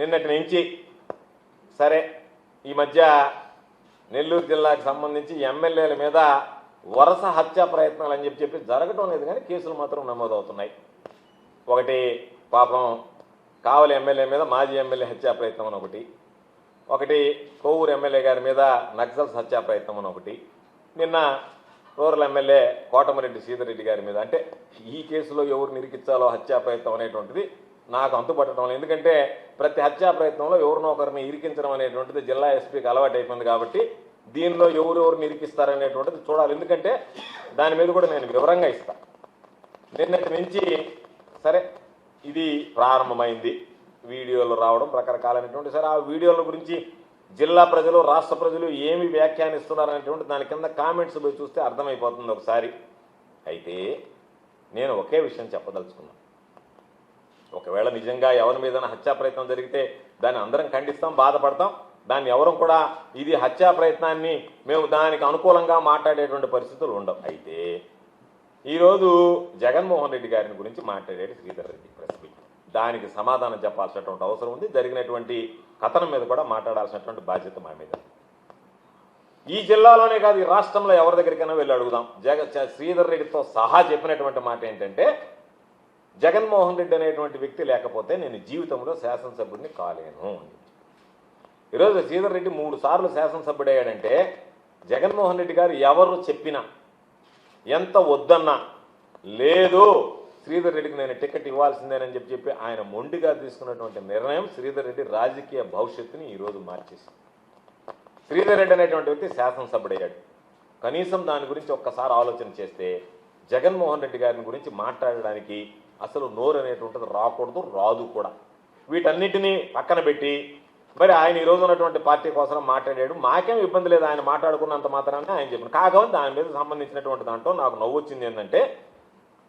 నిన్నటి నుంచి సరే ఈ మధ్య నెల్లూరు జిల్లాకు సంబంధించి ఎమ్మెల్యేల మీద వరుస హత్యా ప్రయత్నాలు అని చెప్పి చెప్పి జరగటం లేదు కానీ కేసులు మాత్రం నమోదవుతున్నాయి. ఒకటి పాపం కావలి ఎమ్మెల్యే మీద మాజీ ఎమ్మెల్యే హత్యా ప్రయత్నం అని ఒకటి. ఒకటి కోవూరు ఎమ్మెల్యే గారి మీద నక్సల్స్ హత్యా ప్రయత్నం అని ఒకటి. నిన్న రూరల్ ఎమ్మెల్యే కోటమరెడ్డి సీతారెడ్డి గారి మీద అంటే ఈ కేసులో ఎవరు నిరికించాలో హత్యా ప్రయత్నం అనేటువంటిది నాకు అంతుపట్టడం లేదు ఎందుకంటే ప్రతి హత్యా ప్రయత్నంలో ఎవరినో ఒకరిని ఇరికించడం అనేటువంటిది జిల్లా ఎస్పీకి అలవాటు అయిపోయింది కాబట్టి దీనిలో ఎవరెవరిని ఇరికిస్తారనేటువంటిది చూడాలి. ఎందుకంటే దాని మీద కూడా నేను వివరంగా ఇస్తాను నిన్నటి నుంచి సరే ఇది ప్రారంభమైంది. వీడియోలు రావడం రకరకాలైనటువంటి సరే ఆ వీడియోల గురించి జిల్లా ప్రజలు రాష్ట్ర ప్రజలు ఏమి వ్యాఖ్యానిస్తున్నారు అనేటువంటి దాని కింద కామెంట్స్ పోయి చూస్తే అర్థమైపోతుంది ఒకసారి. అయితే నేను ఒకే విషయం చెప్పదలుచుకున్నాను ఒకవేళ నిజంగా ఎవరి మీద హత్యా ప్రయత్నం జరిగితే దాన్ని అందరం ఖండిస్తాం బాధపడతాం. దాన్ని ఎవరు కూడా ఇది హత్యా ప్రయత్నాన్ని మేము దానికి అనుకూలంగా మాట్లాడేటువంటి పరిస్థితులు ఉండవు. అయితే ఈరోజు జగన్మోహన్ రెడ్డి గారిని గురించి మాట్లాడేది శ్రీధర్ రెడ్డి ప్రెస్ మీట్. దానికి సమాధానం చెప్పాల్సినటువంటి అవసరం ఉంది. జరిగినటువంటి కథనం మీద కూడా మాట్లాడాల్సినటువంటి బాధ్యత మా మీద ఈ జిల్లాలోనే కాదు ఈ రాష్ట్రంలో ఎవరి దగ్గరికైనా వెళ్ళి అడుగుదాం. జగ శ్రీధర్ రెడ్డితో సహా చెప్పినటువంటి మాట ఏంటంటే జగన్మోహన్ రెడ్డి అనేటువంటి వ్యక్తి లేకపోతే నేను జీవితంలో శాసనసభ్యుడిని కాలేను అని ఈరోజు శ్రీధర్ రెడ్డి మూడు సార్లు శాసనసభ్యుడయ్యాడంటే జగన్మోహన్ రెడ్డి గారు ఎవరు చెప్పినా ఎంత వద్దన్నా లేదు శ్రీధర్ రెడ్డికి నేను టికెట్ ఇవ్వాల్సిందేనని చెప్పి చెప్పి ఆయన మొండిగా తీసుకున్నటువంటి నిర్ణయం శ్రీధర్ రెడ్డి రాజకీయ భవిష్యత్తుని ఈరోజు మార్చేసింది. శ్రీధర్ రెడ్డి అనేటువంటి వ్యక్తి శాసనసభ్యుడయ్యాడు. కనీసం దాని గురించి ఒక్కసారి ఆలోచన చేస్తే జగన్మోహన్ రెడ్డి గారిని గురించి మాట్లాడడానికి అసలు నోరు అనేటువంటిది రాకూడదు రాదు కూడా. వీటన్నిటినీ పక్కన పెట్టి మరి ఆయన ఈ రోజు ఉన్నటువంటి పార్టీ కోసం మాట్లాడాడు. మాకేం ఇబ్బంది లేదు ఆయన మాట్లాడుకున్నంత మాత్రాన్ని ఆయన చెప్పాను. కాకపోతే దాని మీద సంబంధించినటువంటి దాంట్లో నాకు నవ్వు వచ్చింది ఏంటంటే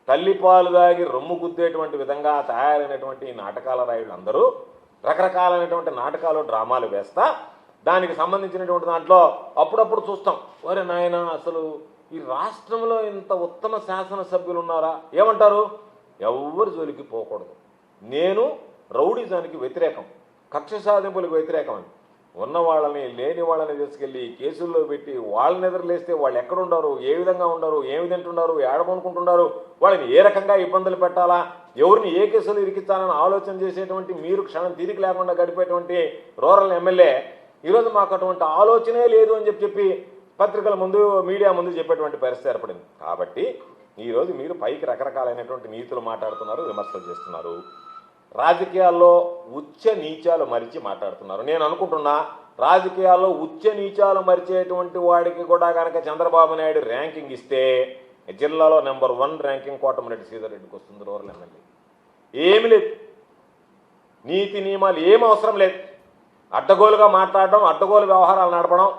తల్లిపాలు దాగి రొమ్ము గుద్దేటువంటి విధంగా తయారైనటువంటి ఈ నాటకాల రాయుడు అందరూ రకరకాలైనటువంటి నాటకాలు డ్రామాలు వేస్తా దానికి సంబంధించినటువంటి దాంట్లో అప్పుడప్పుడు చూస్తాం. ఒరే నాయన అసలు ఈ రాష్ట్రంలో ఇంత ఉత్తమ శాసనసభ్యులు ఉన్నారా? ఏమంటారు? ఎవరి జోలికి పోకూడదు. నేను రౌడిజానికి వ్యతిరేకం కక్ష సాధింపులకు వ్యతిరేకం అని. ఉన్న వాళ్ళని లేని వాళ్ళని తీసుకెళ్ళి కేసుల్లో పెట్టి వాళ్ళని ఎదురులేస్తే వాళ్ళు ఎక్కడుండారు ఏ విధంగా ఉండరు ఏమి తింటున్నారు ఏడమనుకుంటున్నారు వాళ్ళని ఏ రకంగా ఇబ్బందులు పెట్టాలా ఎవరిని ఏ కేసులు ఇరికించాలని ఆలోచన చేసేటువంటి మీరు క్షణం తీరిక లేకుండా గడిపేటువంటి రూరల్ ఎమ్మెల్యే ఈరోజు మాకు అటువంటి ఆలోచనే లేదు అని చెప్పి చెప్పి పత్రికల ముందు మీడియా ముందు చెప్పేటువంటి పరిస్థితి ఏర్పడింది. కాబట్టి ఈరోజు మీరు పైకి రకరకాలైనటువంటి నీతులు మాట్లాడుతున్నారు విమర్శలు చేస్తున్నారు. రాజకీయాల్లో ఉచ్చ నీచాలు మరిచి మాట్లాడుతున్నారు. నేను అనుకుంటున్నా రాజకీయాల్లో ఉచ్చ నీచాలు మరిచేటువంటి వాడికి కూడా కనుక చంద్రబాబు నాయుడు ర్యాంకింగ్ ఇస్తే జిల్లాలో number one ranking Kotamreddy Sridhar రెడ్డికి వస్తుంది రూరల్ ఎమ్మెల్యే. ఏమి లేదు. నీతి నియమాలు ఏం అవసరం లేదు. అడ్డగోలుగా మాట్లాడడం అడ్డగోలు వ్యవహారాలు నడపడం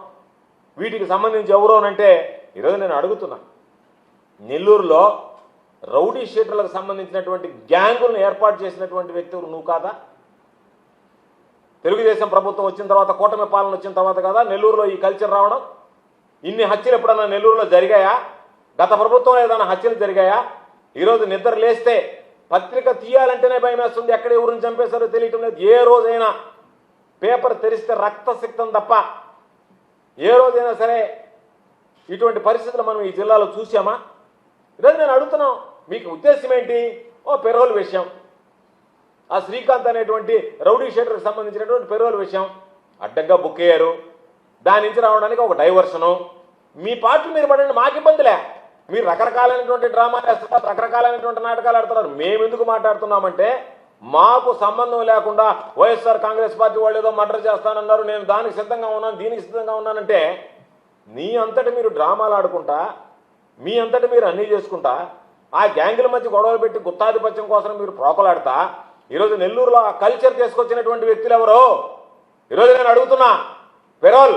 వీటికి సంబంధించి ఎవరోనంటే ఈరోజు నేను అడుగుతున్నా నెల్లూరులో రౌడీ షీటర్లకు సంబంధించినటువంటి గ్యాంగులను ఏర్పాటు చేసినటువంటి వ్యక్తులు నువ్వు కాదా? తెలుగుదేశం ప్రభుత్వం వచ్చిన తర్వాత కూటమి పాలన వచ్చిన తర్వాత కదా? నెల్లూరులో ఈ కల్చర్ రావడం? ఇన్ని హత్యలు ఎప్పుడన్నా నెల్లూరులో జరిగాయా? గత ప్రభుత్వం ఏదైనా హత్యలు జరిగాయా? ఈరోజు నిద్ర లేస్తే పత్రిక తీయాలంటేనే భయం వేస్తుంది. ఎక్కడ ఎవరిని చంపేశారో తెలియటం లేదు. ఏ రోజైనా పేపర్ తెరిస్తే రక్తసిక్తం తప్ప ఏ రోజైనా సరే ఇటువంటి పరిస్థితులు మనం ఈ జిల్లాలో చూసామా ఈరోజు నేను అడుగుతున్నాం మీకు ఉద్దేశం ఏంటి? ఓ పెరోల్ విషయం. ఆ శ్రీకాంత్ అనేటువంటి రౌడీ షేటర్కి సంబంధించినటువంటి పెరోల్ విషయం. అడ్డంగా బుక్ అయ్యారు. దాని నుంచి రావడానికి ఒక డైవర్షను మీ పాటలు మీరు పడండి మాకు ఇబ్బందిలే. మీరు రకరకాలైనటువంటి డ్రామాలు వేస్తున్నారు రకరకాలైనటువంటి నాటకాలు ఆడుతున్నారు. మేము ఎందుకు మాట్లాడుతున్నామంటే మాకు సంబంధం లేకుండా వైఎస్ఆర్ కాంగ్రెస్ పార్టీ వాళ్ళు ఏదో మర్డర్ చేస్తానన్నారు నేను దానికి సిద్ధంగా ఉన్నాను దీనికి సిద్ధంగా ఉన్నానంటే నీ అంతటి మీరు డ్రామాలు ఆడుకుంటా మీ అంతటి మీరు అన్నీ చేసుకుంటా ఆ గ్యాంగుల మధ్య గొడవలు పెట్టి గుత్తాధిపత్యం కోసం మీరు ప్రోకలాడతా ఈరోజు నెల్లూరులో ఆ కల్చర్ తీసుకొచ్చినటువంటి వ్యక్తులు ఎవరు? ఈరోజు నేను అడుగుతున్నా పెరోల్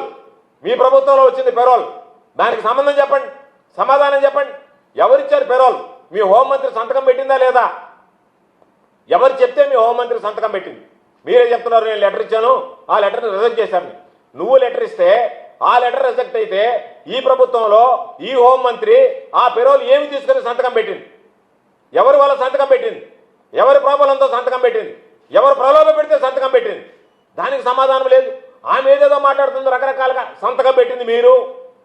మీ ప్రభుత్వంలో వచ్చింది పెరోల్. దానికి సంబంధం చెప్పండి సమాధానం చెప్పండి. ఎవరిచ్చారు పెరోల్? మీ హోంమంత్రి సంతకం పెట్టిందా లేదా? ఎవరు చెప్తే మీ హోంమంత్రి సంతకం పెట్టింది? మీరే చెప్తున్నారు నేను లెటర్ ఇచ్చాను ఆ లెటర్ని రిజెక్ట్ చేశాను. నువ్వు లెటర్ ఇస్తే ఆ లెటర్ రిజెక్ట్ అయితే ఈ ప్రభుత్వంలో ఈ హోంమంత్రి ఆ పెరోల్ ఏమి తీసుకుని సంతకం పెట్టింది? ఎవరి వాళ్ళ సంతకం పెట్టింది? ఎవరి ప్రాబలంతో సంతకం పెట్టింది? ఎవరు ప్రలోభ పెడితే సంతకం పెట్టింది? దానికి సమాధానం లేదు. ఆమె ఏదేదో మాట్లాడుతుంది రకరకాలుగా సంతకం పెట్టింది మీరు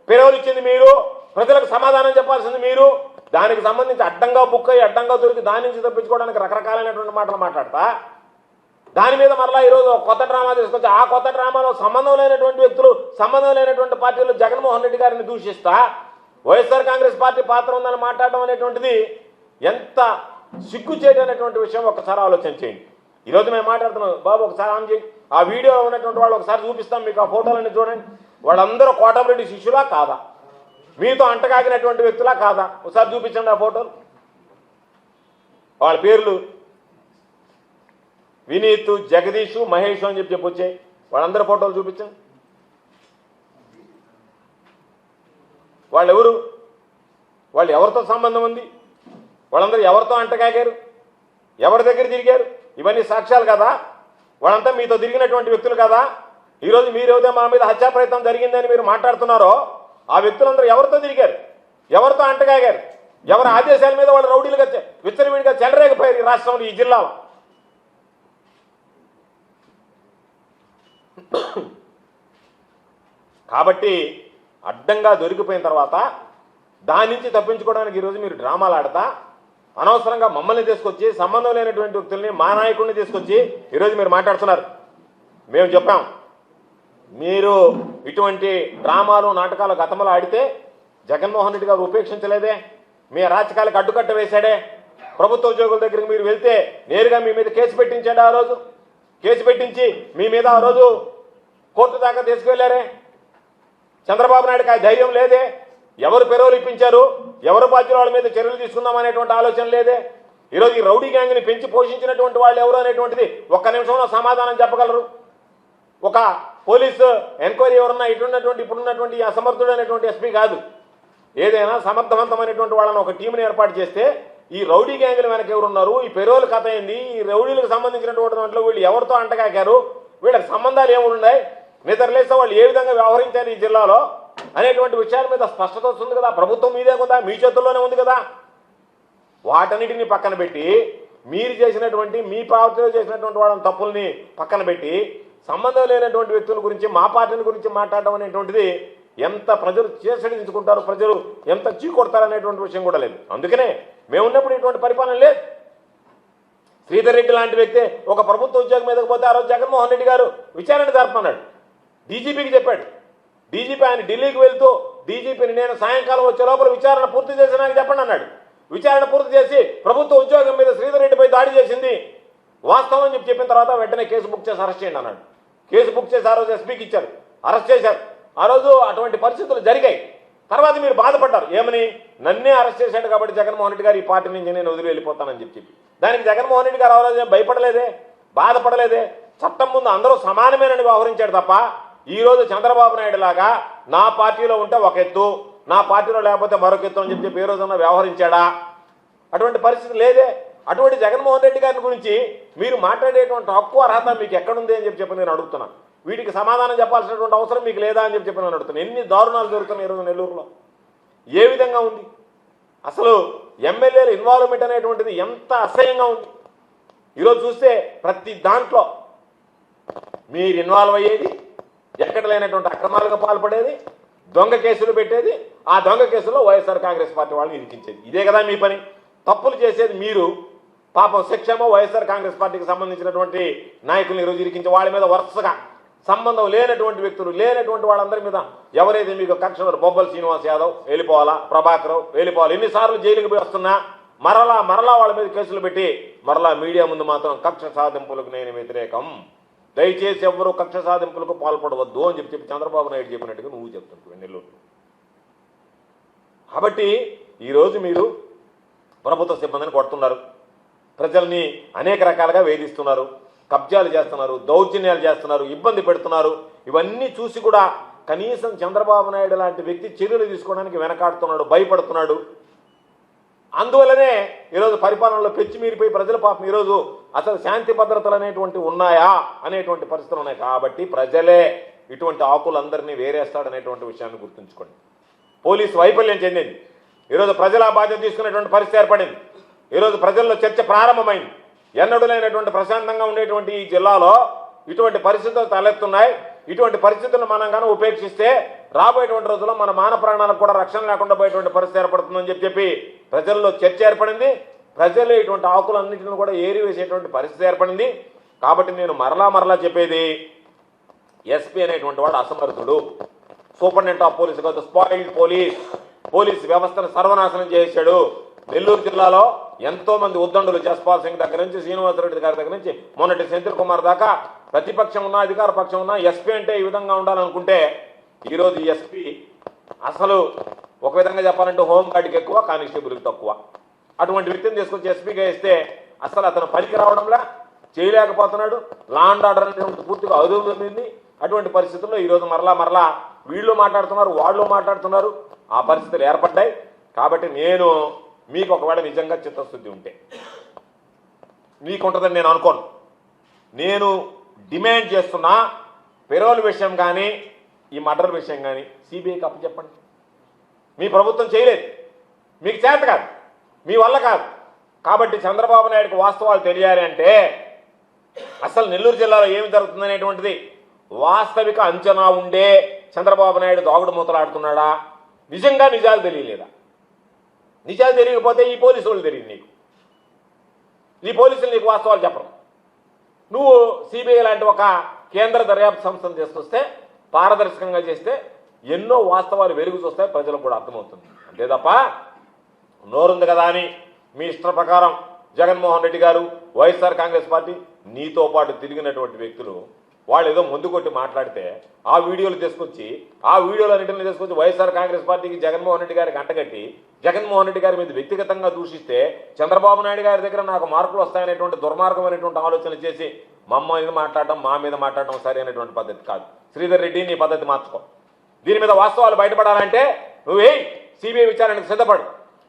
పిలవలు ఇచ్చింది మీరు ప్రజలకు సమాధానం చెప్పాల్సింది మీరు. దానికి సంబంధించి అడ్డంగా బుక్ అయ్యి అడ్డంగా దొరికి దాని నుంచి తప్పించుకోవడానికి రకరకాలైనటువంటి మాటలు మాట్లాడతా. దాని మీద మరలా ఈరోజు కొత్త డ్రామా తీసుకొచ్చి ఆ కొత్త డ్రామాలో సంబంధం లేనటువంటి వ్యక్తులు సంబంధం లేనటువంటి పార్టీలు జగన్మోహన్ రెడ్డి గారిని దూషిస్తా వైఎస్ఆర్ కాంగ్రెస్ పార్టీ పాత్ర ఉందని మాట్లాడడం అనేటువంటిది ఎంత సిగ్గు చేయటనేటువంటి విషయం ఒకసారి ఆలోచన చేయండి. ఈరోజు మేము మాట్లాడుతున్నాం బాబు ఒకసారి ఆన్ చేయి. ఆ వీడియోలో ఉన్నటువంటి వాళ్ళు ఒకసారి చూపిస్తాం మీకు ఆ ఫోటోలన్నీ చూడండి. వాళ్ళందరూ కోటమిరెడ్డి శిష్యులా కాదా? మీతో అంటకాగినటువంటి వ్యక్తులా కాదా? ఒకసారి చూపించండి ఆ ఫోటోలు. వాళ్ళ పేర్లు వినీత్ జగదీష్ మహేష్ అని చెప్పి చెప్పొచ్చాయి వాళ్ళందరి ఫోటోలు చూపించండి వాళ్ళెవరు? వాళ్ళు ఎవరితో సంబంధం ఉంది? వాళ్ళందరూ ఎవరితో అంటకాగారు ఎవరి దగ్గర తిరిగారు? ఇవన్నీ సాక్ష్యాలు కదా? వాళ్ళంతా మీతో తిరిగినటువంటి వ్యక్తులు కదా? ఈరోజు మీరేదో మా మీద హత్యా ప్రయత్నం జరిగిందని మీరు మాట్లాడుతున్నారో ఆ వ్యక్తులందరూ ఎవరితో తిరిగారు? ఎవరితో అంటకాగారు ఎవరి ఆదేశాల మీద వాళ్ళు రౌడీలుగా విచ్చరవిడిగా విచ్చలవిడిగా చెలరేగిపోయారు ఈ రాష్ట్రంలో ఈ జిల్లాలో? కాబట్టి అడ్డంగా దొరికిపోయిన తర్వాత దాని నుంచి తప్పించుకోవడానికి ఈరోజు మీరు డ్రామాలు ఆడతా అనవసరంగా మమ్మల్ని తీసుకొచ్చి సంబంధం లేనటువంటి వ్యక్తుల్ని మా నాయకుడిని తీసుకొచ్చి ఈరోజు మీరు మాట్లాడుతున్నారు. మేము చెప్పాం. మీరు ఇటువంటి డ్రామాలు నాటకాలు గతంలో ఆడితే జగన్మోహన్ రెడ్డి గారు ఉపేక్షించలేదే. మీ రాజకాలకు అడ్డుకట్ట వేశాడే. ప్రభుత్వ ఉద్యోగుల దగ్గరికి మీరు వెళ్తే నేరుగా మీ మీద కేసు పెట్టించాడు ఆ రోజు. కేసు పెట్టించి మీ మీద ఆ రోజు కోర్టు దాకా తీసుకువెళ్ళారే చంద్రబాబు నాయుడుకి ఆ ధైర్యం లేదే? ఎవరు పెరవులు ఇప్పించారు? ఎవరు బాధ్యుల వాళ్ళ మీద చర్యలు తీసుకుందాం అనేటువంటి ఆలోచన లేదే? ఈరోజు ఈ రౌడీ గ్యాంగ్ని పెంచి పోషించినటువంటి వాళ్ళు ఎవరు అనేటువంటిది ఒక్క నిమిషంలో సమాధానం చెప్పగలరు? ఒక పోలీసు ఎంక్వైరీ ఎవరన్నా ఇటున్నటువంటి ఇప్పుడున్నటువంటి అసమర్థుడు అనేటువంటి ఎస్పీ కాదు. ఏదైనా సమర్థవంతమైనటువంటి వాళ్ళని ఒక టీంని ఏర్పాటు చేస్తే ఈ రౌడీ గ్యాంగులు వెనక ఎవరున్నారు? ఈ పెరోలు కథ అయింది ఈ రౌడీలకు సంబంధించినటువంటి దాంట్లో వీళ్ళు ఎవరితో అంటగాకారు? వీళ్ళకి సంబంధాలు ఏమున్నాయి? నిద్రలేస్తే వాళ్ళు ఏ విధంగా వ్యవహరించారు ఈ జిల్లాలో అనేటువంటి విషయాల మీద స్పష్టత వస్తుంది కదా. ప్రభుత్వం మీదే ఉందా? మీ చేతుల్లోనే ఉంది కదా. వాటన్నిటిని పక్కన పెట్టి మీరు చేసినటువంటి మీ పార్టీలో చేసినటువంటి వాళ్ళని తప్పుల్ని పక్కన పెట్టి సంబంధం లేనటువంటి వ్యక్తుల గురించి మా పార్టీల గురించి మాట్లాడడం అనేటువంటిది ఎంత ప్రజలు చేసడించుకుంటారు ప్రజలు ఎంత చీకొడతారు అనేటువంటి విషయం కూడా లేదు. అందుకనే మేము ఉన్నప్పుడు ఇటువంటి పరిపాలన లేదు. శ్రీధర్ రెడ్డి లాంటి వ్యక్తి ఒక ప్రభుత్వ ఉద్యోగం మీదకి పోతే ఆ రోజు జగన్మోహన్ రెడ్డి గారు విచారణ జరపన్నాడు డీజీపీకి చెప్పాడు. డీజీపీ ఆయన ఢిల్లీకి వెళ్తూ డీజీపీని నేను సాయంకాలం వచ్చే లోపల విచారణ పూర్తి చేసి నాకు చెప్పండి అన్నాడు. విచారణ పూర్తి చేసి ప్రభుత్వ ఉద్యోగం మీద శ్రీధర్ రెడ్డిపై దాడి చేసింది. వాస్తవం అని చెప్పి చెప్పిన తర్వాత వెంటనే కేసు బుక్ చేసి అరెస్ట్ చేయండి అన్నాడు. కేసు బుక్ చేసి ఆ రోజు ఎస్పీకి ఇచ్చారు. అరెస్ట్ చేశారు. ఆ రోజు అటువంటి పరిస్థితులు జరిగాయి. తర్వాత మీరు బాధపడ్డారు. ఏమని? నన్నే అరెస్ట్ చేశాడు కాబట్టి జగన్మోహన్ రెడ్డి గారు ఈ పార్టీ నుంచి నేను వదిలి వెళ్ళిపోతానని చెప్పి చెప్పి. దానికి జగన్మోహన్ రెడ్డి గారు ఆ రోజు భయపడలేదే? బాధపడలేదే? చట్టం ముందు అందరూ సమానమేనని వ్యవహరించాడు తప్ప ఈరోజు చంద్రబాబు నాయుడు లాగా నా పార్టీలో ఉంటే ఒక ఎత్తు నా పార్టీలో లేకపోతే మరొక ఎత్తు అని చెప్పి చెప్పి ఏ రోజున వ్యవహరించాడా? అటువంటి పరిస్థితి లేదే. అటువంటి జగన్మోహన్ రెడ్డి గారి గురించి మీరు మాట్లాడేటువంటి హక్కు అర్హత మీకు ఎక్కడుంది అని చెప్పి చెప్పి నేను అడుగుతున్నాను వీటికి సమాధానం చెప్పాల్సినటువంటి అవసరం మీకు లేదా అని చెప్పి చెప్పి నేను అడుగుతున్నాను ఎన్ని దారుణాలు జరుగుతున్నాయి ఈరోజు నెల్లూరులో? ఏ విధంగా ఉంది? అసలు ఎమ్మెల్యేల ఇన్వాల్వ్మెంట్ అనేటువంటిది ఎంత అసహ్యంగా ఉంది? ఈరోజు చూస్తే ప్రతి దాంట్లో మీరు ఇన్వాల్వ్ అయ్యేది ఎక్కడ లేనటువంటి అక్రమాలకు పాల్పడేది దొంగ కేసులు పెట్టేది ఆ దొంగ కేసులో వైఎస్ఆర్ కాంగ్రెస్ పార్టీ వాళ్ళని ఇరికించేది. ఇదే కదా మీ పని. తప్పులు చేసేది మీరు. పాపం శిక్షమో వైఎస్ఆర్ కాంగ్రెస్ పార్టీకి సంబంధించినటువంటి నాయకుల్ని ఈరోజు ఇరికించే వాళ్ళ మీద వరుసగా సంబంధం లేనటువంటి వ్యక్తులు లేనటువంటి వాళ్ళందరి మీద ఎవరైతే మీకు కక్ష బొబ్బల్ శ్రీనివాస్ యాదవ్ వెళ్ళిపోవాలా ప్రభాకర్ వెళ్ళిపోవాలి ఎన్నిసార్లు జైలుకి పోయి వస్తున్నా మరలా మరలా వాళ్ళ మీద కేసులు పెట్టి మరలా మీడియా ముందు మాత్రం కక్ష సాధింపులకు నేను వ్యతిరేకం. దయచేసి ఎవరు కక్ష సాధింపులకు పాల్పడవద్దు అని చెప్పి చెప్పి చంద్రబాబు నాయుడు చెప్పినట్టుగా నువ్వు చెప్తుంటావు నెల్లూరు కాబట్టి ఈరోజు మీరు ప్రభుత్వ సిబ్బందిని కొడుతున్నారు. ప్రజల్ని అనేక రకాలుగా వేధిస్తున్నారు. కబ్జాలు చేస్తున్నారు దౌర్జన్యాలు చేస్తున్నారు ఇబ్బంది పెడుతున్నారు. ఇవన్నీ చూసి కూడా కనీసం చంద్రబాబు నాయుడు లాంటి వ్యక్తి చర్యలు తీసుకోవడానికి వెనకాడుతున్నాడు భయపడుతున్నాడు. అందువల్లనే ఈరోజు పరిపాలనలో పెచ్చిమీరిపోయి ప్రజల పాపం ఈరోజు అసలు శాంతి భద్రతలు అనేటువంటి ఉన్నాయా అనేటువంటి పరిస్థితులు ఉన్నాయి. కాబట్టి ప్రజలే ఇటువంటి ఆకులందరినీ వేరేస్తాడనేటువంటి విషయాన్ని గుర్తుంచుకోండి. పోలీసు వైఫల్యం చెందింది. ఈరోజు ప్రజల బాధ్యత తీసుకునేటువంటి పరిస్థితి ఏర్పడింది. ఈరోజు ప్రజల్లో చర్చ ప్రారంభమైంది. ఎన్నడూ లేనటువంటి ప్రశాంతంగా ఉండేటువంటి ఈ జిల్లాలో ఇటువంటి పరిస్థితులు తలెత్తున్నాయి. ఇటువంటి పరిస్థితులను మనం కానీ ఉపేక్షిస్తే రాబోయేటువంటి రోజుల్లో మన మాన ప్రాణాలకు కూడా రక్షణ లేకుండా పోయేటువంటి పరిస్థితి ఏర్పడుతుందని చెప్పి ప్రజల్లో చర్చ ఏర్పడింది. ప్రజలు ఇటువంటి ఆకులన్నింటిని కూడా ఏరివేసేటువంటి పరిస్థితి ఏర్పడింది. కాబట్టి నేను మరలా మరలా చెప్పేది ఎస్పీ అనేటువంటి వాడు అసమర్థుడు. సూపరింటెండెంట్ ఆఫ్ పోలీస్ కాదు స్పాయిల్డ్ పోలీస్ పోలీస్ వ్యవస్థను సర్వనాశనం చేశాడు. నెల్లూరు జిల్లాలో ఎంతోమంది ఉద్దండులు జస్పాల్ సింగ్ దగ్గర నుంచి శ్రీనివాసరెడ్డి గారి దగ్గర నుంచి మొన్నటి సెంతిల్ కుమార్ దాకా ప్రతిపక్షం ఉన్నా అధికార పక్షం ఉన్నా ఎస్పీ అంటే ఈ విధంగా ఉండాలనుకుంటే ఈరోజు ఎస్పీ అసలు ఒక విధంగా చెప్పాలంటే హోంగార్డ్కి ఎక్కువ కానిస్టేబుల్కి తక్కువ. అటువంటి వ్యక్తిని తీసుకొచ్చి ఎస్పీగా ఇస్తే అసలు అతను పనికి రావడంలా చేయలేకపోతున్నాడు. లా అండ్ ఆర్డర్ అనేటువంటి పూర్తిగా అదుపుంది అటువంటి పరిస్థితుల్లో ఈరోజు మరలా మరలా వీళ్ళు మాట్లాడుతున్నారు వాళ్ళు మాట్లాడుతున్నారు. ఆ పరిస్థితులు ఏర్పడ్డాయి. కాబట్టి నేను మీకు ఒకవేళ నిజంగా చిత్తశుద్ధి ఉంటే మీకుంటుందని నేను అనుకోను. నేను డిమాండ్ చేస్తున్నా పెరోల్ విషయం కానీ ఈ మర్డర్ విషయం కానీ సిబిఐకి అప్పచెప్పండి మీ ప్రభుత్వం చేయలేదు. మీకు చేత కాదు. మీ వల్ల కాదు. కాబట్టి చంద్రబాబు నాయుడుకి వాస్తవాలు తెలియాలి అంటే అసలు నెల్లూరు జిల్లాలో ఏమి జరుగుతుందనేటువంటిది వాస్తవిక అంచనా ఉండే చంద్రబాబు నాయుడు దాగుడు మూతలాడుతున్నాడా? నిజంగా నిజాలు తెలియలేదా? నిజాలు తెలియకపోతే ఈ పోలీసు వాళ్ళు తెలియదు నీకు. ఈ పోలీసులు నీకు వాస్తవాలు చెప్పరు. నువ్వు సిబిఐ లాంటి ఒక కేంద్ర దర్యాప్తు సంస్థను తీసుకొస్తే పారదర్శకంగా చేస్తే ఎన్నో వాస్తవాలు వెలుగు చూస్తాయి ప్రజలకు కూడా అర్థమవుతుంది. అంతే తప్ప నోరుంది కదా అని మీ ఇష్ట ప్రకారం జగన్మోహన్ రెడ్డి గారు వైఎస్ఆర్ కాంగ్రెస్ పార్టీ నీతో పాటు తిరిగినటువంటి వ్యక్తులు వాళ్ళు ఏదో ముందు కొట్టి మాట్లాడితే ఆ వీడియోలు తీసుకొచ్చి ఆ వీడియోలు అన్నింటిని తీసుకొచ్చి వైఎస్ఆర్ కాంగ్రెస్ పార్టీకి జగన్మోహన్ రెడ్డి గారికి అంటగట్టి జగన్మోహన్ రెడ్డి గారి మీద వ్యక్తిగతంగా దూషిస్తే చంద్రబాబు నాయుడు గారి దగ్గర నాకు మార్కులు వస్తాయనేటువంటి దుర్మార్గమైనటువంటి ఆలోచన చేసి మమ్మ మీద మాట్లాడటం మా మీద మాట్లాడటం సరైనటువంటి పద్ధతి కాదు. శ్రీధర్ రెడ్డి నీ పద్ధతి మార్చుకో. దీని మీద వాస్తవాలు బయటపడాలంటే నువ్వే సిబిఐ విచారణకు సిద్ధపడు.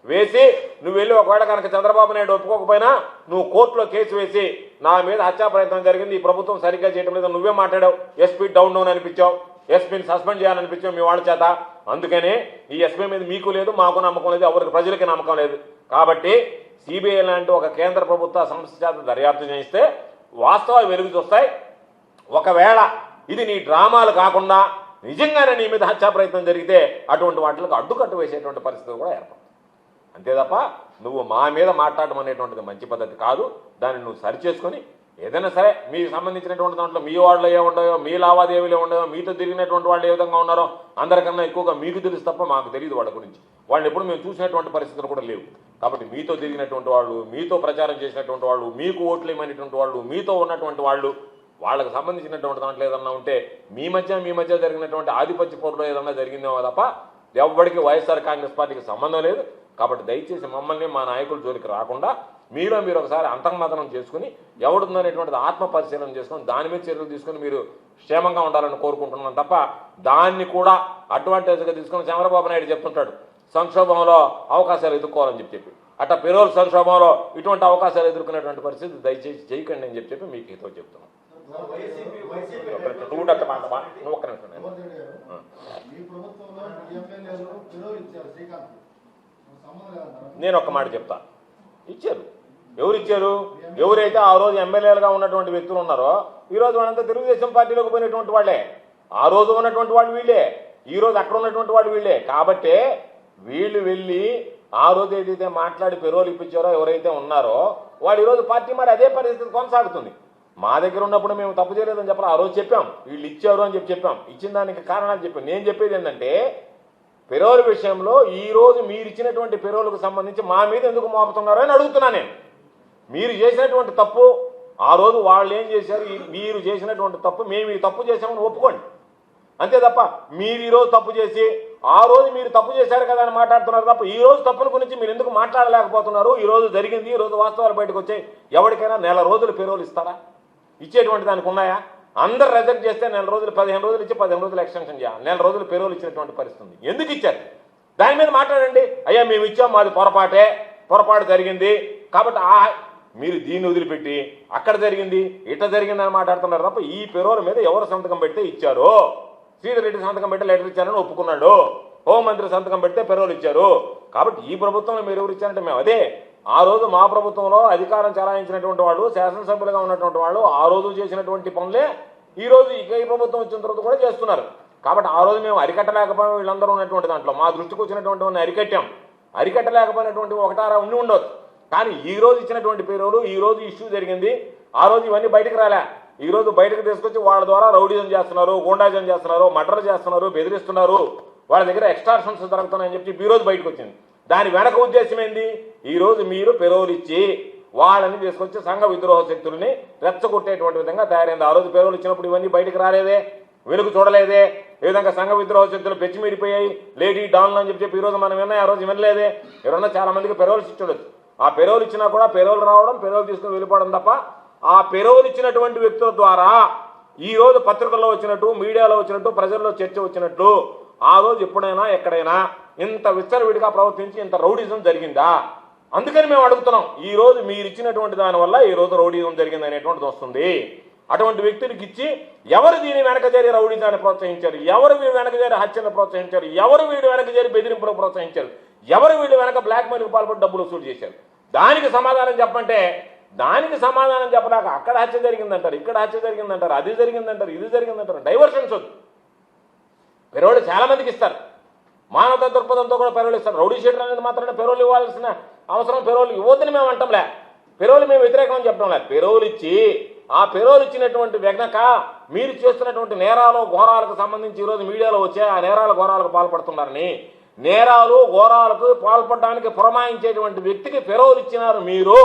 వేసి నువ్వు వెళ్ళి ఒకవేళ కనుక చంద్రబాబు నాయుడు ఒప్పుకోకపోయినా నువ్వు కోర్టులో కేసు వేసి నా మీద హత్యా ప్రయత్నం జరిగింది ఈ ప్రభుత్వం సరిగ్గా చేయడం లేదు నువ్వే మాట్లాడావు? ఎస్పీ డౌన్ డౌన్ అనిపించావు. ఎస్పీని సస్పెండ్ చేయాలనిపించావు మీ వాళ్ళ చేత. అందుకనే ఈ ఎస్పీ మీద మీకు లేదు మాకు నమ్మకం లేదు ఎవరికి ప్రజలకి నమ్మకం లేదు. కాబట్టి సిబిఐ లాంటి ఒక కేంద్ర ప్రభుత్వ సంస్థ చేత దర్యాప్తు చేయిస్తే వాస్తవాలు వెలుగు చూస్తాయి. ఒకవేళ ఇది నీ డ్రామాలు కాకుండా నిజంగానే నీ మీద హత్యా ప్రయత్నం జరిగితే అటువంటి వాటికి అడ్డుకట్టు వేసేటువంటి పరిస్థితి కూడా ఏర్పడుతుంది. అంతే తప్ప నువ్వు మా మీద మాట్లాడడం అనేటువంటిది మంచి పద్ధతి కాదు. దాన్ని నువ్వు సరిచేసుకొని ఏదైనా సరే మీకు సంబంధించినటువంటి దాంట్లో మీ వాళ్ళు ఏ ఉండవో మీ లావాదేవీలు ఉండవో మీతో తిరిగినటువంటి వాళ్ళు ఏ విధంగా ఉన్నారో అందరికన్నా ఎక్కువగా మీకు తెలుసు తప్ప మాకు తెలియదు వాళ్ళ గురించి. వాళ్ళని ఎప్పుడు మేము చూసినటువంటి పరిస్థితులు కూడా లేవు. కాబట్టి మీతో తిరిగినటువంటి వాళ్ళు మీతో ప్రచారం చేసినటువంటి వాళ్ళు మీకు ఓట్లు వాళ్ళు మీతో ఉన్నటువంటి వాళ్ళు వాళ్ళకి సంబంధించినటువంటి దాంట్లో ఏదన్నా ఉంటే మీ మధ్య మీ మధ్య జరిగినటువంటి ఆధిపత్య పోరులో ఏదన్నా జరిగిందేమో తప్ప ఎవరికి వైఎస్ఆర్ కాంగ్రెస్ పార్టీకి సంబంధం లేదు. కాబట్టి దయచేసి మమ్మల్ని మా నాయకుల జోలికి రాకుండా మీలో మీరు ఒకసారి అంతర్మతనం చేసుకుని ఎవడుందనేటువంటిది ఆత్మ పరిశీలన చేసుకుని దాని మీద చర్యలు తీసుకుని మీరు క్షేమంగా ఉండాలని కోరుకుంటున్నాను తప్ప దాన్ని కూడా అడ్వాంటేజ్గా తీసుకుని చంద్రబాబు నాయుడు చెప్తుంటాడు సంక్షోభంలో అవకాశాలు ఎదుర్కోవాలని చెప్పి చెప్పి. అట్ట పెరోల్ సంక్షోభంలో ఇటువంటి అవకాశాలు ఎదుర్కొనేటువంటి పరిస్థితి దయచేసి చేయకండి అని చెప్పి చెప్పి మీకు హితో చెప్తున్నాను నువ్వు అట్ట మాట నువ్వు ఒక్క నిమిషం నేను. ఒక్క మాట చెప్తా. ఇచ్చారు. ఎవరు ఇచ్చారు ఎవరైతే ఆ రోజు ఎమ్మెల్యేలుగా ఉన్నటువంటి వ్యక్తులు ఉన్నారో ఈరోజు వాళ్ళంతా తెలుగుదేశం పార్టీలోకి పోయినటువంటి వాళ్ళే. ఆ రోజు ఉన్నటువంటి వాళ్ళు వీళ్ళే. ఈ రోజు అక్కడ ఉన్నటువంటి వాళ్ళు వీళ్ళే. కాబట్టే వీళ్ళు వెళ్ళి ఆ రోజు ఏదైతే మాట్లాడి పెరోలు ఇప్పించారో ఎవరైతే ఉన్నారో వాళ్ళు ఈరోజు పార్టీ మరి అదే పరిస్థితి కొనసాగుతుంది. మా దగ్గర ఉన్నప్పుడు మేము తప్పు చేయలేదని చెప్పాలి. ఆ రోజు చెప్పాం. వీళ్ళు ఇచ్చారు అని చెప్పి చెప్పాం. ఇచ్చిన దానికి కారణాలు చెప్పాం. నేను చెప్పేది ఏంటంటే పెరోల్ విషయంలో ఈరోజు మీరు ఇచ్చినటువంటి పెరోలకు సంబంధించి మా మీద ఎందుకు మోపుతున్నారో అని అడుగుతున్నా నేను. మీరు చేసినటువంటి తప్పు ఆ రోజు వాళ్ళు ఏం చేశారు? మీరు చేసినటువంటి తప్పు మేము ఈ తప్పు చేసామని ఒప్పుకోండి. అంతే తప్ప మీరు ఈరోజు తప్పు చేసి ఆ రోజు మీరు తప్పు చేశారు కదా అని మాట్లాడుతున్నారు తప్ప ఈ రోజు తప్పుల గురించి మీరు ఎందుకు మాట్లాడలేకపోతున్నారు? ఈ రోజు జరిగింది ఈ రోజు వాస్తవాలు బయటకు వచ్చాయి. ఎవరికైనా నెల రోజులు పెరోలు ఇస్తారా? ఇచ్చేటువంటి దానికి ఉన్నాయా? అందరు రిజెక్ట్ చేస్తే నెల రోజులు పదిహేను రోజులు ఇచ్చి పదిహేను రోజులు ఎక్స్టెన్షన్ చేయాలి. నెల రోజులు పెరోలు ఇచ్చినటువంటి పరిస్థితి ఎందుకు ఇచ్చారు? దాని మీద మాట్లాడండి. అయ్యా మేము ఇచ్చాం మాది పొరపాటే. పొరపాటు జరిగింది. కాబట్టి ఆ మీరు దీన్ని వదిలిపెట్టి అక్కడ జరిగింది ఇట్ట జరిగిందని మాట్లాడుతున్నారు తప్ప ఈ పెరోల మీద ఎవరు సంతకం పెడితే ఇచ్చారు? శ్రీధర్ రెడ్డి సంతకం పెట్టి లెటర్ ఇచ్చారని ఒప్పుకున్నాడు. హోంమంత్రి సంతకం పెడితే పెరోలు ఇచ్చారు. కాబట్టి ఈ ప్రభుత్వంలో మీరు ఎవరు ఇచ్చారంటే మేము అదే. ఆ రోజు మా ప్రభుత్వంలో అధికారం చలాయించినటువంటి వాళ్ళు శాసనసభ్యులుగా ఉన్నటువంటి వాళ్ళు ఆ రోజు చేసినటువంటి పనులే ఈ రోజు ఇక ఈ ప్రభుత్వం వచ్చిన తర్వాత కూడా చేస్తున్నారు. కాబట్టి ఆ రోజు మేము అరికట్టలేకపోయాం వీళ్ళందరూ ఉన్నటువంటి దాంట్లో. మా దృష్టికి వచ్చినటువంటి వాడిని అరికట్టాం. అరికట్టలేకపోయినటువంటి ఒకటారా ఉండి ఉండొచ్చు. కానీ ఈ రోజు ఇచ్చినటువంటి పేరులు ఈ రోజు ఇష్యూ జరిగింది. ఆ రోజు ఇవన్నీ బయటకు రాలే. ఈ రోజు బయటకు తీసుకొచ్చి వాళ్ళ ద్వారా రౌడీజం చేస్తున్నారు గూండాజం చేస్తున్నారు మర్డర్ చేస్తున్నారు బెదిరిస్తున్నారు. వాళ్ళ దగ్గర ఎక్స్ట్రాక్షన్స్ జరుగుతున్నాయని చెప్పి ఈ రోజు బయటకు వచ్చింది. దాని వెనక ఉద్దేశం ఏంది? ఈ రోజు మీరు పెరోలు వాళ్ళని తీసుకొచ్చి సంఘ విద్రోహ శక్తుల్ని రెచ్చగొట్టేటువంటి విధంగా తయారైంది. ఆ రోజు పేరోలు ఇచ్చినప్పుడు ఇవన్నీ బయటకు రాలేదే వెలుగు చూడలేదే. ఈ విధంగా సంఘ విద్రోహ శక్తులు పెచ్చిమిడిపోయాయి లేడీ డాన్లు అని చెప్పి చెప్పి ఈరోజు మనం విన్నాయి ఆ రోజు వినలేదే. ఎవరన్నా చాలా మందికి పెరోలు ఇచ్చుండొచ్చు ఆ పెరోలు ఇచ్చినా కూడా పెరోలు రావడం పెరోలు తీసుకుని వెళ్ళిపోవడం తప్ప ఆ పెరోలు ఇచ్చినటువంటి వ్యక్తుల ద్వారా ఈ రోజు పత్రికల్లో వచ్చినట్టు మీడియాలో వచ్చినట్టు ప్రజల్లో చర్చ వచ్చినట్టు ఆ రోజు ఎప్పుడైనా ఎక్కడైనా ఇంత విచ్చలవిడిగా ప్రవర్తించి ఇంత రౌడిజం జరిగిందా? అందుకని మేము అడుగుతున్నాం. ఈ రోజు మీరు ఇచ్చినటువంటి దానివల్ల ఈరోజు రౌడిజం జరిగింది అనేటువంటిది వస్తుంది. అటువంటి వ్యక్తులకు ఇచ్చి ఎవరు దీని వెనక చేరి రౌడీజాన్ని ప్రోత్సహించారు? ఎవరు వీడు వెనక చేరి హత్యను ప్రోత్సహించారు? ఎవరు వీడు వెనక చేరి బెదిరింపులకు ప్రోత్సహించారు? ఎవరు వీడు వెనక బ్లాక్ మనీకి పాల్పడి డబ్బులు వసూలు చేశారు? దానికి సమాధానం చెప్పంటే దానికి సమాధానం చెప్పడాక అక్కడ హత్య జరిగిందంటారు ఇక్కడ హత్య జరిగిందంటారు అది జరిగిందంటారు ఇది జరిగిందంటారు. డైవర్షన్స్ వద్దు. పెరోలు చాలా మందికి ఇస్తారు. మానవత దృక్పథంతో కూడా పెరోలు ఇస్తారు. రౌడీ షీటర్ అనేది మాత్రమే పెరోలు ఇవ్వాల్సిన అవసరం. పెరోలు ఇవ్వద్దని మేము అంటాంలే పెరోలు మేము వ్యతిరేకం చెప్పడంలే పెరోలు ఇచ్చి ఆ పెరోలు ఇచ్చినటువంటి వెనక మీరు చేస్తున్నటువంటి నేరాలు ఘోరాలకు సంబంధించి ఈరోజు మీడియాలో వచ్చే ఆ నేరాల ఘోరాలకు పాల్పడుతున్నారని. నేరాలు ఘోరాలకు పాల్పడడానికి పురమాయించేటువంటి వ్యక్తికి పెరోలు ఇచ్చినారు మీరు.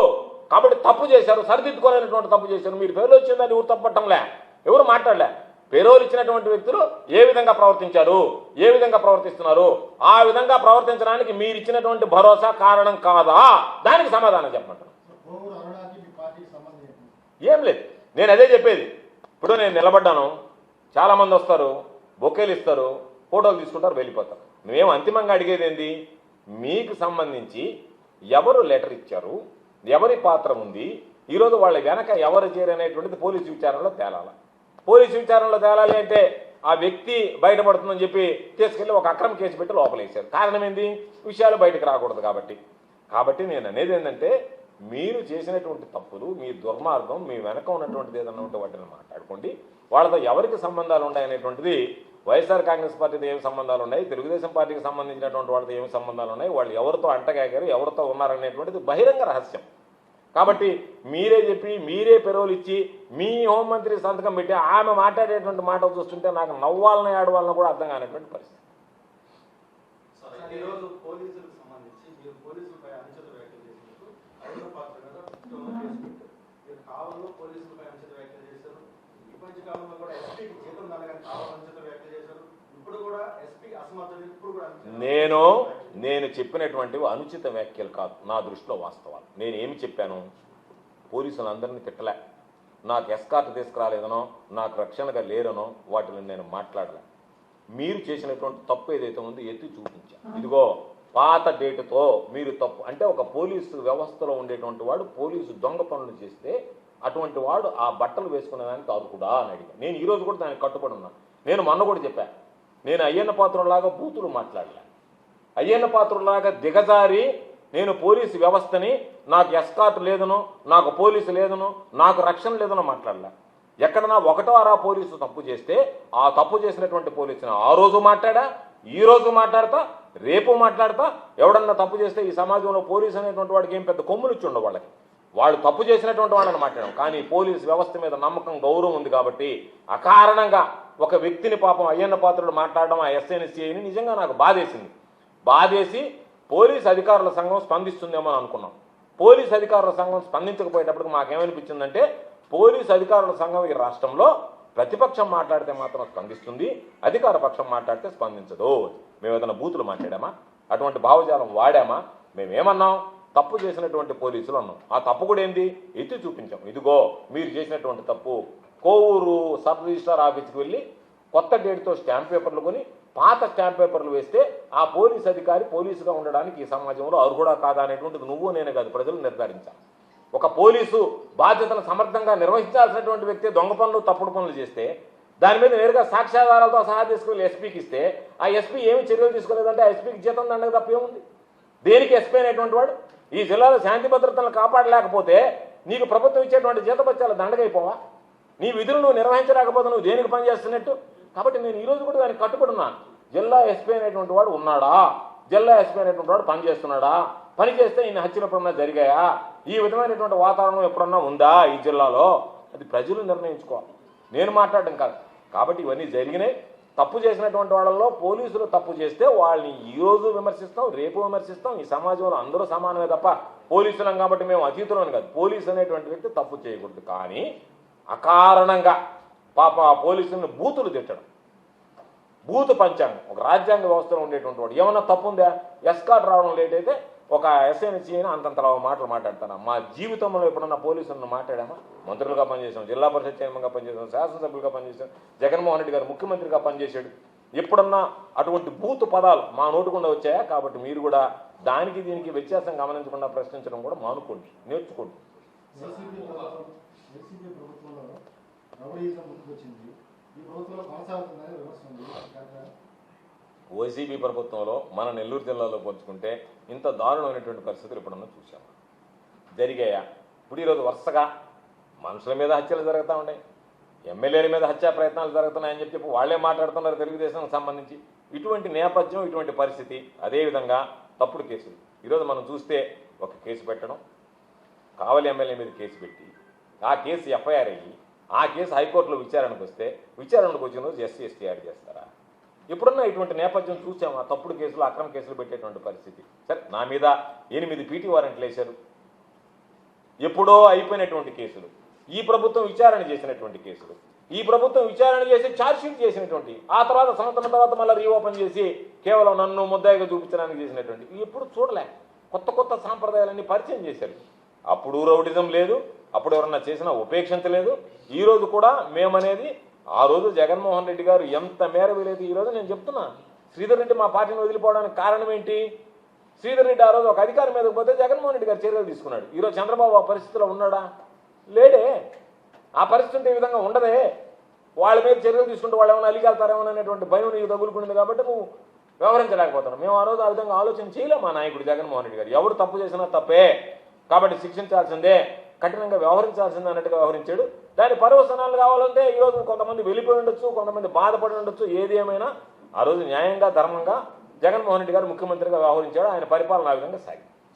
కాబట్టి తప్పు చేశారు సరిదిద్దుకోలేనటువంటి తప్పు చేశారు. మీరు పెరోలు వచ్చిందని ఊరు తప్పట్టంలే ఎవరు మాట్లాడలే. పెరోలు ఇచ్చినటువంటి వ్యక్తులు ఏ విధంగా ప్రవర్తించారు? ఏ విధంగా ప్రవర్తిస్తున్నారు? ఆ విధంగా ప్రవర్తించడానికి మీరు ఇచ్చినటువంటి భరోసా కారణం కాదా? దానికి సమాధానం చెప్పమంటారు ఏం లేదు. నేను అదే చెప్పేది. ఇప్పుడు నేను నిలబడ్డాను. చాలామంది వస్తారు బొకేలు ఇస్తారు ఫోటోలు తీసుకుంటారు వెళ్ళిపోతారు. మేము అంతిమంగా అడిగేది ఏంది? మీకు సంబంధించి ఎవరు లెటర్ ఇచ్చారు? ఎవరి పాత్ర ఉంది? ఈరోజు వాళ్ళ వెనక ఎవరు చేరనేటువంటిది పోలీసు విచారణలో తేలాల. పోలీసు విచారణలో తేలాలి అంటే ఆ వ్యక్తి బయటపడుతుందని చెప్పి తీసుకెళ్ళి ఒక అక్రమ కేసు పెట్టి లోపలేశారు. కారణం ఏంది? విషయాలు బయటకు రాకూడదు కాబట్టి. కాబట్టి నేను అనేది ఏంటంటే మీరు చేసినటువంటి తప్పులు మీ దుర్మార్గం మీ వెనక ఉన్నటువంటిది ఏదన్నా ఉంటే వాటిని మాట్లాడుకోండి. వాళ్ళతో ఎవరికి సంబంధాలు ఉన్నాయనేటువంటిది వైఎస్ఆర్ కాంగ్రెస్ పార్టీతో ఏమి సంబంధాలు ఉన్నాయి? తెలుగుదేశం పార్టీకి సంబంధించినటువంటి వాళ్ళతో ఏమి సంబంధాలు ఉన్నాయి? వాళ్ళు ఎవరితో అంటగాగారు ఎవరితో ఉన్నారనేటువంటిది బహిరంగ రహస్యం. కాబట్టి మీరే చెప్పి మీరే పెరోలు ఇచ్చి మీ హోంమంత్రి సంతకం పెట్టి ఆమె మాట్లాడేటువంటి మాట చూస్తుంటే నాకు నవ్వాలని ఆడవాళ్ళని కూడా అర్థం కానటువంటి పరిస్థితి. నేను. నేను చెప్పినటువంటివి అనుచిత వ్యాఖ్యలు కాదు. నా దృష్టిలో వాస్తవాలు. నేను ఏమి చెప్పాను? పోలీసులందరినీ తిట్టలే. నాకు ఎస్కార్ట్ తీసుకురాలేదనో నాకు రక్షణగా లేరనో వాటిని నేను మాట్లాడలే. మీరు చేసినటువంటి తప్పు ఏదైతే ఉందో ఎత్తి చూపించా. ఇదిగో పాత డేటుతో మీరు తప్పు అంటే ఒక పోలీసు వ్యవస్థలో ఉండేటువంటి వాడు పోలీసు దొంగ పనులు చేస్తే అటువంటి వాడు ఆ బట్టలు వేసుకునేదానికి అర్హుడా అని అడిగా. నేను ఈరోజు కూడా దానికి కట్టుబడి ఉన్నాను నేను మొన్న కూడా చెప్పా. నేను అయ్యన్న పాత్రలాగా బూతులు మాట్లాడలే. అయ్యన్న పాత్రలాగా దిగజారి నేను పోలీసు వ్యవస్థని నాకు ఎస్కాట్ లేదనో నాకు పోలీసు లేదనో నాకు రక్షణ లేదనో మాట్లాడలే. ఎక్కడన్నా ఒకటో అరా పోలీసు తప్పు చేస్తే ఆ తప్పు చేసినటువంటి పోలీసుని ఆ రోజు మాట్లాడా ఈ రోజు మాట్లాడతా రేపు మాట్లాడతా ఎవడన్నా తప్పు చేస్తే ఈ సమాజంలో పోలీసు అనేటువంటి వాడికి ఏం పెద్ద కొమ్ములు ఇచ్చి ఉండవు వాళ్ళకి. వాళ్ళు తప్పు చేసినటువంటి వాళ్ళని మాట్లాడడం కానీ పోలీసు వ్యవస్థ మీద నమ్మకం గౌరవం ఉంది కాబట్టి అకారణంగా ఒక వ్యక్తిని పాపం అయ్యన్న పాత్రుడు మాట్లాడడం ఆ ఎస్ఎన్ఎస్సీని నిజంగా నాకు బాధేసింది. బాధేసి పోలీస్ అధికారుల సంఘం స్పందిస్తుందేమో అని అనుకున్నాం. పోలీస్ అధికారుల సంఘం స్పందించకపోయేటప్పటికి మాకేమనిపించిందంటే పోలీస్ అధికారుల సంఘం ఈ రాష్ట్రంలో ప్రతిపక్షం మాట్లాడితే మాత్రం స్పందిస్తుంది అధికార పక్షం మాట్లాడితే స్పందించదు. మేము ఏదైనా బూతులు మాట్లాడామా? అటువంటి భావజాలం వాడామా? మేమేమన్నాం? తప్పు చేసినటువంటి పోలీసులు అన్నాం. ఆ తప్పు కూడా ఏంది? ఎత్తి చూపించాం. ఇదిగో మీరు చేసినటువంటి తప్పు. కోవూరు సబ్ రిజిస్టార్ ఆఫీస్కి వెళ్ళి కొత్త డేట్తో స్టాంప్ పేపర్లు కొని పాత స్టాంప్ పేపర్లు వేస్తే ఆ పోలీస్ అధికారి పోలీసుగా ఉండడానికి ఈ సమాజంలో అర్హుడా కాదా అనేటువంటిది నువ్వు నేనే కాదు ప్రజలు నిర్ధారించాలి. ఒక పోలీసు బాధ్యతను సమర్థంగా నిర్వహించాల్సినటువంటి వ్యక్తి దొంగ పనులు తప్పుడు పనులు చేస్తే దాని మీద నేరుగా సాక్ష్యాధారాలతో సహా తీసుకుని ఎస్పీకి ఇస్తే ఆ ఎస్పీ ఏమి చర్యలు తీసుకోలేదంటే ఆ ఎస్పీకి జీతం దండగ తప్ప ఏముంది? దేనికి ఎస్పీ అనేటువంటి వాడు? ఈ జిల్లాలో శాంతి భద్రతలను కాపాడలేకపోతే నీకు ప్రభుత్వం ఇచ్చేటువంటి జీతపత్యాలు దండగైపోవా నీ విధులు నువ్వు నిర్వహించలేకపోతే నువ్వు దేనికి పనిచేస్తున్నట్టు? కాబట్టి నేను ఈరోజు కూడా దానికి కట్టుబడి జిల్లా ఎస్పీ అనేటువంటి వాడు ఉన్నాడా? జిల్లా ఎస్పీ అనేటువంటి వాడు పని చేస్తున్నాడా పని చేస్తే ఇన్ని హత్యలు ఎప్పుడన్నా జరిగాయా? ఈ విధమైనటువంటి వాతావరణం ఎప్పుడన్నా ఉందా ఈ జిల్లాలో? అది ప్రజలు నిర్ణయించుకోవాలి. నేను మాట్లాడడం కాదు. కాబట్టి ఇవన్నీ జరిగినాయి. తప్పు చేసినటువంటి వాళ్ళల్లో పోలీసులు తప్పు చేస్తే వాళ్ళని ఈరోజు విమర్శిస్తాం రేపు విమర్శిస్తాం. ఈ సమాజంలో అందరూ సమానమే తప్ప పోలీసులం కాబట్టి మేము అతీతులం కాదు. పోలీసు అనేటువంటి వ్యక్తి తప్పు చేయకూడదు. కానీ అకారణంగా పాప ఆ పోలీసులను బూతులు తిట్టడం. బూతు పంచాంగం. ఒక రాజ్యాంగ వ్యవస్థలో ఉండేటువంటి వాడు. ఏమన్నా తప్పుందా? ఎస్కాట్ రావడం లేట్ అయితే ఒక ఎస్ఎన్సీ అయినా అంతంతలా మాటలు మాట్లాడతాను. మా జీవితంలో ఎప్పుడన్నా పోలీసులను మాట్లాడామా? మంత్రులుగా పనిచేసాం జిల్లా పరిషత్ చైర్మన్గా పనిచేసాం శాసనసభ్యులుగా పనిచేసాం జగన్మోహన్ రెడ్డి గారు ముఖ్యమంత్రిగా పనిచేశాడు. ఎప్పుడన్నా అటువంటి బూతు పదాలు మా నోటుకుండా వచ్చాయా? కాబట్టి మీరు కూడా దానికి దీనికి వ్యత్యాసం గమనించకుండా ప్రశ్నించడం కూడా మానుకోండి నేర్చుకోండి. ఓసీబీ ప్రభుత్వంలో ముందుకొచ్చింది ఈ ప్రభుత్వంలో కొనసాగుతుందని విమర్శ వైసీపీ ప్రభుత్వంలో మన నెల్లూరు జిల్లాలో పోల్చుకుంటే ఇంత దారుణమైనటువంటి పరిస్థితులు ఇప్పుడున్న చూసాము జరిగాయా? ఇప్పుడు ఈరోజు వరుసగా మనుషుల మీద హత్యలు జరుగుతూ ఉన్నాయి. ఎమ్మెల్యేల మీద హత్యా ప్రయత్నాలు జరుగుతున్నాయని చెప్పి చెప్పి వాళ్ళే మాట్లాడుతున్నారు తెలుగుదేశం సంబంధించి. ఇటువంటి నేపథ్యం ఇటువంటి పరిస్థితి అదేవిధంగా తప్పుడు కేసులు. ఈరోజు మనం చూస్తే ఒక కేసు పెట్టడం కావలి ఎమ్మెల్యే మీద కేసు పెట్టి ఆ కేసు ఎఫ్ఐఆర్ అయ్యి ఆ కేసు హైకోర్టులో విచారణకు వస్తే విచారణకు వచ్చిన రోజు ఎస్సీ ఎస్టీ యాడ్ చేస్తారా? ఇప్పుడున్న ఇటువంటి నేపథ్యం చూసామా? తప్పుడు కేసులు అక్రమ కేసులు పెట్టేటువంటి పరిస్థితి. సరే నా మీద ఎనిమిది పీటీ వారెంట్లు వేశారు. ఎప్పుడో అయిపోయినటువంటి కేసులు. ఈ ప్రభుత్వం విచారణ చేసినటువంటి కేసులు. ఈ ప్రభుత్వం విచారణ చేసి ఛార్జ్షీట్ చేసినటువంటి ఆ తర్వాత సంవత్సరం తర్వాత మళ్ళీ రీఓపెన్ చేసి కేవలం నన్ను ముద్దాయిగా చూపించడానికి చేసినటువంటి ఎప్పుడు చూడలే. కొత్త కొత్త సాంప్రదాయాలన్నీ పరిచయం చేశారు. అప్పుడు రౌడిజం లేదు అప్పుడు ఎవరన్నా చేసినా ఉపేక్షించలేదు ఈరోజు కూడా మేమనేది ఆ రోజు జగన్మోహన్ రెడ్డి గారు ఎంత మేర వీలైతే ఈ రోజు నేను చెప్తున్నా. శ్రీధర్ రెడ్డి మా పార్టీని వదిలిపోవడానికి కారణం ఏంటి? శ్రీధర్ రెడ్డి ఆ రోజు ఒక అధికారి మీదకి పోతే జగన్మోహన్ రెడ్డి గారు చర్యలు తీసుకున్నాడు. ఈరోజు చంద్రబాబు ఆ పరిస్థితిలో ఉన్నాడా? లేడే. ఆ పరిస్థితి ఉంటే ఈ విధంగా ఉండదే. వాళ్ళ మీద చర్యలు తీసుకుంటే వాళ్ళు ఏమైనా అలిగెళ్తారేమో అనేటువంటి భయం నీకు తగులుకుంది కాబట్టి నువ్వు వ్యవహరించలేకపోతున్నావు. మేము ఆ రోజు ఆ విధంగా ఆలోచన చేయలేం మా నాయకుడు జగన్మోహన్ రెడ్డి గారు. ఎవరు తప్పు చేసినా తప్పే. కాబట్టి శిక్షించాల్సిందే. కఠినంగా వ్యవహరించాల్సింది అన్నట్టుగా వ్యవహరించాడు. దాని పర్వసనాలు కావాలంటే ఈ రోజు కొంతమంది వెళ్ళిపోయి ఉండొచ్చు కొంతమంది బాధపడి ఉండొచ్చు ఏది ఏమైనా. ఆ రోజు న్యాయంగా ధర్మంగా జగన్మోహన్ రెడ్డి గారు ముఖ్యమంత్రిగా వ్యవహరించాడు. ఆయన పరిపాలన ఆ విధంగా సాగింది.